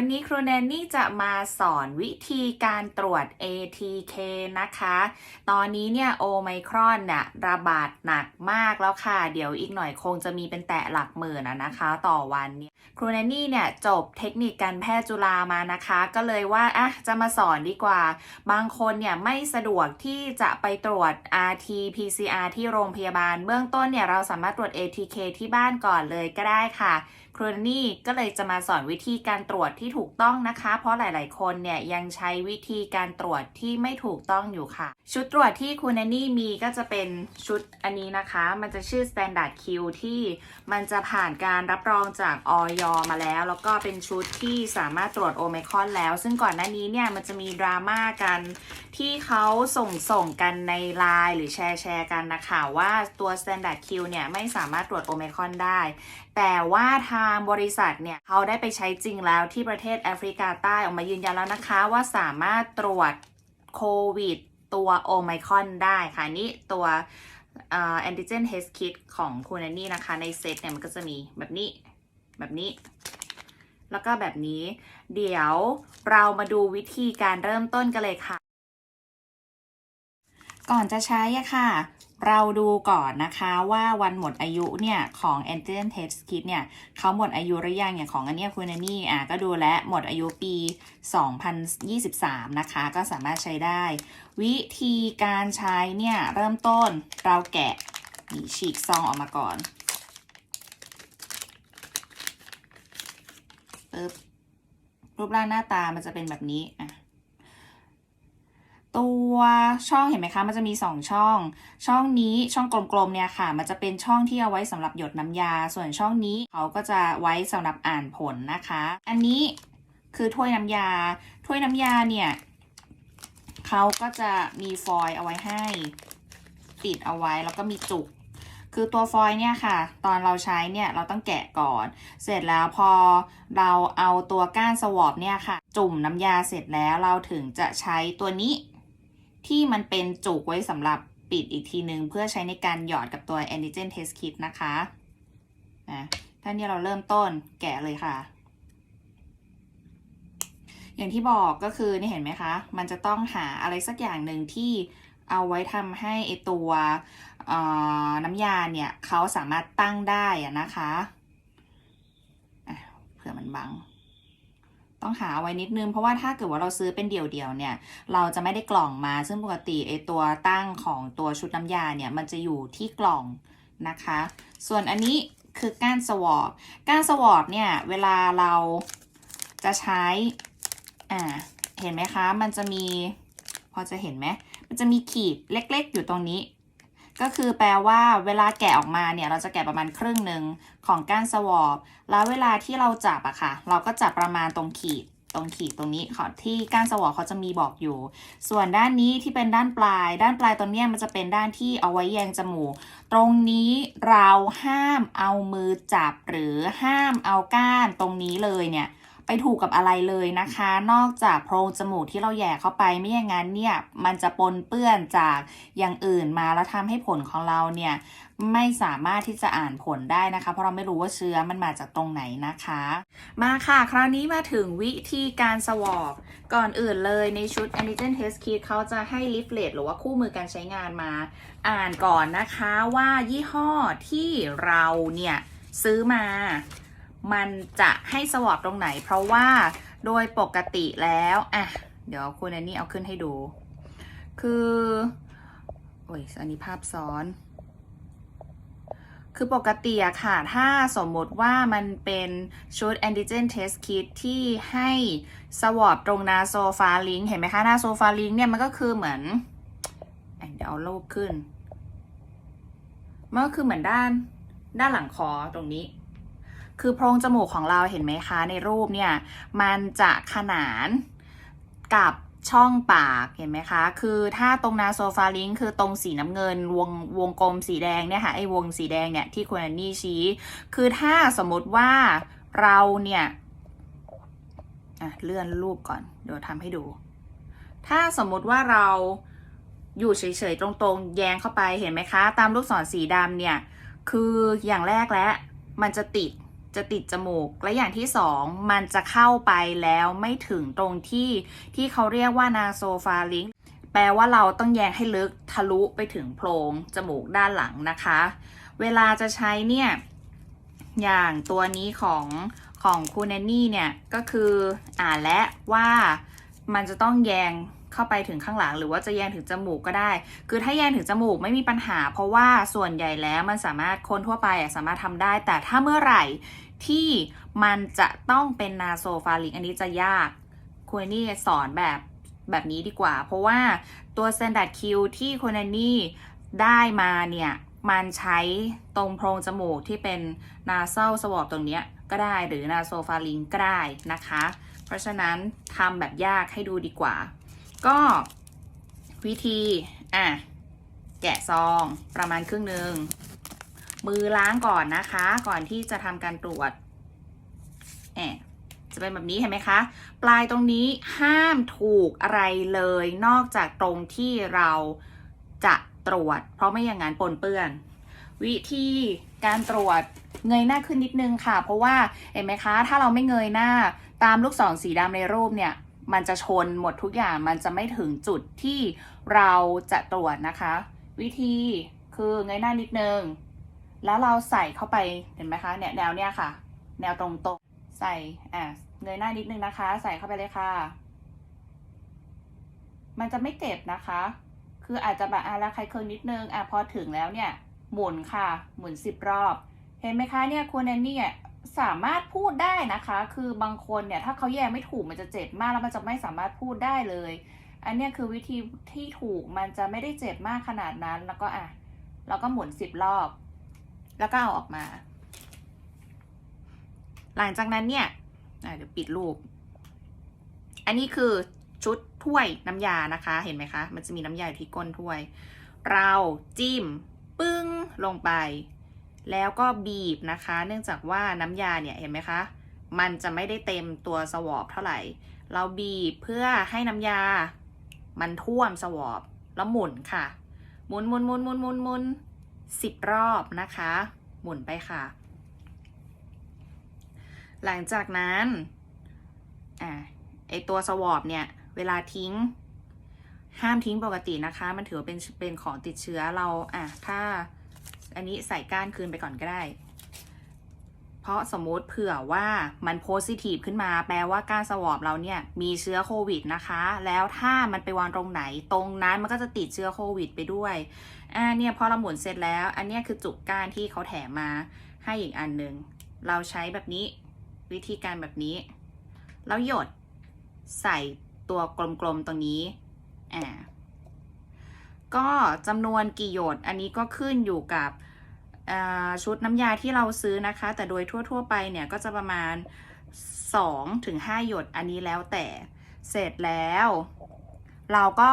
วันนี้ครูแนนนี่จะมาสอนวิธีการตรวจ ATK นะคะ ตอนนี้เนี่ยโอไมครอนเนี่ยระบาดหนักมากแล้วค่ะ เดี๋ยวอีกหน่อยคงจะมีเป็นแตะหลักหมื่นอะนะคะ ต่อวันเนี่ยครูแนนนี่เนี่ยจบเทคนิคการแพทย์จุฬามานะคะ ก็เลยว่าอะจะมาสอนดีกว่า บางคนเนี่ยไม่สะดวกที่จะไปตรวจ RT PCR ที่โรงพยาบาล เบื้องต้นเนี่ยเราสามารถตรวจ ATK ที่บ้านก่อนเลยก็ได้ค่ะ ครูแนนี่ก็เลยจะมาสอนวิธีการตรวจที่ถูกต้องนะคะ เพราะหลาย ๆ คนเนี่ยยังใช้วิธีการตรวจที่ไม่ถูกต้องอยู่ค่ะ ชุดตรวจที่คุณแนนนี่มีก็จะเป็นชุดอันนี้นะคะ มันจะชื่อ Standard Q ที่มันจะผ่านการรับรองจากออยมาแล้ว แล้วก็เป็นชุดที่สามารถตรวจโอไมคอนแล้ว ซึ่งก่อนหน้านี้เนี่ยมันจะมีดราม่ากันที่เขาส่งส่งกันในไลน์หรือแชร์แชร์กันนะคะว่าตัว Standard Q เนี่ยไม่สามารถตรวจโอไมคอนได้ แต่ว่าทางบริษัทเนี่ยเขาได้ไปใช้จริงแล้วที่ประเทศแอฟริกาใต้ออกมายืนยันแล้วนะคะว่าสามารถตรวจโควิดตัวโอไมคอนได้ค่ะนี่ตัวแอนติเจนเทสคิดของคุณแอนนี่นะคะ ในเซตเนี่ยมันก็จะมีแบบนี้ แบบนี้ แล้วก็แบบนี้ เดี๋ยวเรามาดูวิธีการเริ่มต้นกันเลยค่ะ ก่อนจะใช้ค่ะ เราดูก่อนนะคะว่าวันหมดอายุเนี่ยของ antigen test kit เนี่ยเขาหมดอายุหรือยังอย่างของอันเนี้ยคุณนนี่อะก็ดูแลหมดอายุปี 2023 นะคะ ก็สามารถใช้ได้ วิธีการใช้เนี่ยเริ่มต้นเราแกะนี่ฉีกซองออกมาก่อน ปึ๊บรูปร่างหน้าตามันจะเป็นแบบนี้อะตัวช่องเห็นไหมคะ มันจะมี 2 ช่อง ช่องนี้ช่องกลมๆเนี่ยค่ะ มันจะเป็นช่องที่เอาไว้สำหรับหยดน้ำยา ส่วนช่องนี้เขาก็จะไว้สำหรับอ่านผลนะคะ อันนี้คือถ้วยน้ำยา ถ้วยน้ำยาเนี่ยเขาก็จะมีฟอยล์เอาไว้ให้ปิดเอาไว้แล้วก็มีจุก คือตัวฟอยล์เนี่ยค่ะ ตอนเราใช้เนี่ยเราต้องแกะก่อน เสร็จแล้วพอเราเอาตัวก้านสวอปเนี่ยค่ะ จุ่มน้ำยาเสร็จแล้วเราถึงจะใช้ตัวนี้ ที่มันเป็นจุกไว้สำหรับปิดอีกทีนึง เพื่อใช้ในการหยอดกับตัว antigen test kit นะคะนะท่านี้เราเริ่มต้นแกะเลยค่ะ อย่างที่บอกก็คือนี่เห็นไหมคะ มันจะต้องหาอะไรสักอย่างหนึ่งที่เอาไว้ทำให้ไอตัว น้ำยาเนี่ยเขาสามารถตั้งได้นะคะะเผื่อมันบัง ต้องหาไว้นิดนึง เพราะว่าถ้าเกิดว่าเราซื้อเป็นเดี่ยวๆเนี่ย เราจะไม่ได้กล่องมา ซึ่งปกติไอตัวตั้งของตัวชุดน้ำยาเนี่ย มันจะอยู่ที่กล่องนะคะ ส่วนอันนี้คือก้านสวอปก้านสวอปเนี่ย เวลาเราจะใช้ อ่า เห็นไหมคะ มันจะมี พอจะเห็นไหม มันจะมีขีดเล็กๆ อยู่ตรงนี้ ก็คือแปลว่าเวลาแกะออกมาเนี่ย เราจะแกะประมาณครึ่งหนึ่งของก้านสวอปแล้วเวลาที่เราจับอะค่ะ เราก็จับประมาณตรงขีดตรงขีดตรงนี้ขอที่ก้านสวอปเขาจะมีบอกอยู่ ส่วนด้านนี้ที่เป็นด้านปลาย ด้านปลายตรงเนี้ยมันจะเป็นด้านที่เอาไว้แยงจมูก ตรงนี้เราห้ามเอามือจับหรือห้ามเอาก้านตรงนี้เลยเนี่ย ไปถูกกับอะไรเลยนะคะ นอกจากโพรงจมูกที่เราแย่เข้าไปไม่อย่างนั้นเนี่ยมันจะปนเปื้อนจากอย่างอื่นมาแล้วทำให้ผลของเราเนี่ยไม่สามารถที่จะอ่านผลได้นะคะ เพราะเราไม่รู้ว่าเชื้อมันมาจากตรงไหนนะคะ มาค่ะคราวนี้มาถึงวิธีการสวอปก่อนอื่นเลยในชุด antigen test kit เขาจะให้ leaflet หรือว่าคู่มือการใช้งานมา อ่านก่อนนะคะว่ายี่ห้อที่เราเนี่ยซื้อมา มันจะให้สวอปตรงไหน เพราะว่าโดยปกติแล้วอะเดี๋ยวคุณอันนี้เอาขึ้นให้ดู คือโอ้ยอันนี้ภาพซ้อน คือปกติอะค่ะ ถ้าสมมติว่ามันเป็นชุด antigen test kit ที่ให้สวอปตรงนาโซฟาลิงเห็นไหมคะนาโซฟาลิงเนี่ยมันก็คือเหมือนเดี๋ยวเอารูปขึ้น มันก็คือเหมือนด้านด้านหลังคอตรงนี้ คือโพรงจมูกของเราเห็นไหมคะในรูปเนี่ยมันจะขนานกับช่องปากเห็นไหมคะ คือถ้าตรงนาโซฟาลิงคือตรงสีน้ำเงินวงวงกลมสีแดงเนี่ยค่ะไอ้วงสีแดงเนี่ยที่คุณแอนนี่ชี้ คือถ้าสมมติว่าเราเนี่ยอะเลื่อนรูปก่อนเดี๋ยวทำให้ดู ถ้าสมมติว่าเราอยู่เฉยๆ ตรงๆ แยงเข้าไปเห็นไหมคะ ตามลูกศรสีดำเนี่ย คืออย่างแรกแล้วมันจะติด จะติดจมูก และอย่างที่สองมันจะเข้าไปแล้วไม่ถึงตรงที่ที่เขาเรียกว่านาโซฟาลิงแปลว่าเราต้องแยงให้ลึกทะลุไปถึงโพรงจมูกด้านหลังนะคะ เวลาจะใช้เนี่ยอย่างตัวนี้ของของคูแนนนี่เนี่ยก็คืออ่านและว่ามันจะต้องแยง เข้าไปถึงข้างหลัง หรือว่าจะแยงถึงจมูกก็ได้ คือถ้าแยงถึงจมูกไม่มีปัญหา เพราะว่าส่วนใหญ่แล้วมันสามารถคนทั่วไปสามารถทำได้ แต่ถ้าเมื่อไหร่ที่มันจะต้องเป็นนาโซฟาลิงอันนี้จะยากคุณนี่สอนแบบแบบนี้ดีกว่า เพราะว่าตัว standard Q ที่คุณนี่ได้มาเนี่ยมันใช้ตรงโพรงจมูกที่เป็นนาเซลสวอปตรงนี้ก็ได้หรือนาโซฟาลิงก็ได้นะคะ เพราะฉะนั้นทำแบบยากให้ดูดีกว่า ก็วิธีอะแกะซองประมาณครึ่งหนึ่งมือล้างก่อนนะคะ ก่อนที่จะทำการตรวจแอบจะเป็นแบบนี้เห็นไหมคะ ปลายตรงนี้ห้ามถูกอะไรเลย นอกจากตรงที่เราจะตรวจ เพราะไม่อย่างนั้นปนเปื้อน วิธีการตรวจเงยหน้าขึ้นนิดนึงค่ะ เพราะว่าเห็นไหมคะ ถ้าเราไม่เงยหน้าตามลูกศรสีดำในรูปเนี่ย มันจะชนหมดทุกอย่างมันจะไม่ถึงจุดที่เราจะตรวจนะคะ วิธีคือเงยหน้านิดนึง แล้วเราใส่เข้าไปเห็นไหมคะเนี่ยแนวเนี้ยค่ะ แนวตรงๆใส่อะเงยหน้านิดนึงนะคะ ใส่เข้าไปเลยค่ะ มันจะไม่เจ็บนะคะ คืออาจจะแบบอะระคายเคืองนิดนึงอะพอถึงแล้วเนี่ยหมุนค่ะ หมุนสิบรอบ เห็นไหมคะเนี่ยคุณแอนนี่อะ สามารถพูดได้นะคะ คือบางคนเนี่ยถ้าเขาแยกไม่ถูกมันจะเจ็บมากแล้วมันจะไม่สามารถพูดได้เลย อันนี้คือวิธีที่ถูกมันจะไม่ได้เจ็บมากขนาดนั้น แล้วก็อะเราก็หมุนสิบรอบ แล้วก็เอาออกมา หลังจากนั้นเนี่ยเดี๋ยวปิดรูป อันนี้คือชุดถ้วยน้ำยานะคะ เห็นไหมคะ มันจะมีน้ำยาอยู่ที่ก้นถ้วย เราจิ้ม ปึ้งลงไป แล้วก็บีบนะคะ เนื่องจากว่าน้ำยาเนี่ยเห็นไหมคะ มันจะไม่ได้เต็มตัวสวอปเท่าไหร่ เราบีบเพื่อให้น้ำยา มันท่วมสวอปแล้วหมุนค่ะ หมุนหมุนหมุนหมุนหมุนหมุนสิบรอบนะคะ หมุนไปค่ะ หลังจากนั้นอ่าไอตัวสวอปเนี่ย เวลาทิ้ง ห้ามทิ้งปกตินะคะ มันถือเป็นเป็นของติดเชื้อเราอะถ้า อันนี้ใส่ก้านคืนไปก่อนก็ได้ เพราะสมมติเผื่อว่ามันโพสิทีฟขึ้นมา แปลว่าก้านสวอปเราเนี่ยมีเชื้อโควิดนะคะ แล้วถ้ามันไปวางตรงไหน ตรงนั้นมันก็จะติดเชื้อโควิดไปด้วย อ่าเนี่ยพอเราหมุนเสร็จแล้ว อันนี้คือจุกก้านที่เขาแถมมาให้อีกอันหนึ่ง เราใช้แบบนี้วิธีการแบบนี้ แล้วหยดใส่ตัวกลมๆตรงนี้ อ่า ก็จำนวนกี่หยด อันนี้ก็ขึ้นอยู่กับ ชุดน้ำยาที่เราซื้อนะคะ แต่โดยทั่ว ๆ ไปเนี่ยก็จะประมาณ 2-5ถึงหยดอันนี้แล้วแต่เสร็จแล้ว เราก็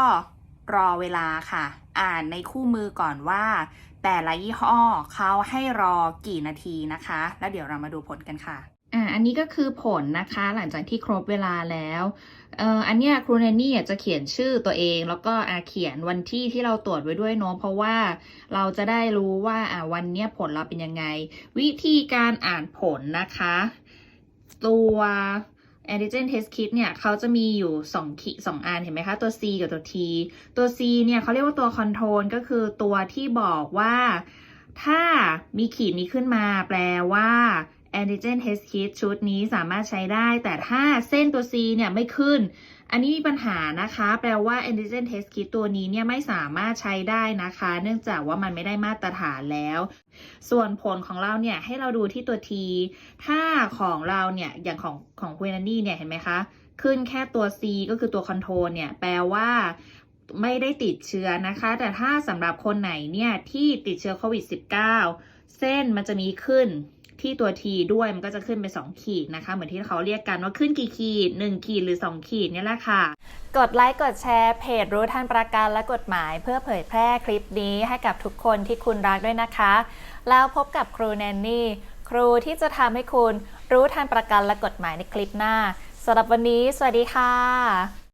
รอเวลาค่ะ อ่านในคู่มือก่อนว่า แต่ละยี่ห้อเขาให้รอกี่นาทีนะคะ แล้วเดี๋ยวเรามาดูผลกันค่ะอ่าอันนี้ก็คือผลนะคะ หลังจากที่ครบเวลาแล้ว อันเนี้ยครูแนนนี่จะเขียนชื่อตัวเอง แล้วก็อาเขียนวันที่ที่เราตรวจไว้ด้วยเนาะเพราะว่าเราจะได้รู้ว่าอ่าวันเนี้ยผลเราเป็นยังไง วิธีการอ่านผลนะคะ ตัว antigen test kit เนี่ยเขาจะมีอยู่2ขีสองอันเห็นไหมคะ ตัว C กับตัว T ตัว C เนี่ยเขาเรียกว่าตัว control ก็คือตัวที่บอกว่า ถ้ามีขีดนี้ขึ้นมาแปลว่า antigen test kit ชุดนี้สามารถใช้ได้ แต่ถ้าเส้นตัว C เนี่ยไม่ขึ้น อันนี้มีปัญหานะคะ แปลว่า antigen test kit ตัวนี้เนี่ยไม่สามารถใช้ได้นะคะ เนื่องจากว่ามันไม่ได้มาตรฐานแล้ว ส่วนผลของเราเนี่ยให้เราดูที่ตัว T ถ้าของเราเนี่ยอย่างของของคุยนันนี่เนี่ยเห็นไหมคะ ขึ้นแค่ตัว C ก็คือตัว control เนี่ยแปลว่าไม่ได้ติดเชื้อนะคะ แต่ถ้าสำหรับคนไหนเนี่ยที่ติดเชื้อโควิด -19 เส้นมันจะมีขึ้น ที่ตัว T ด้วยมันก็จะขึ้นเป็น 2 ขีดนะคะ เหมือนที่เขาเรียกกันว่าขึ้นกี่ขีด 1 ขีดหรือ 2 ขีดนี่แหละค่ะ กดไลค์กดแชร์เพจรู้ทันประกันและกฎหมาย เพื่อเผยแพร่คลิปนี้ให้กับทุกคนที่คุณรักด้วยนะคะ แล้วพบกับครูแนนนี่ ครูที่จะทำให้คุณรู้ทันประกันและกฎหมายในคลิปหน้าสำหรับวันนี้ สวัสดีค่ะ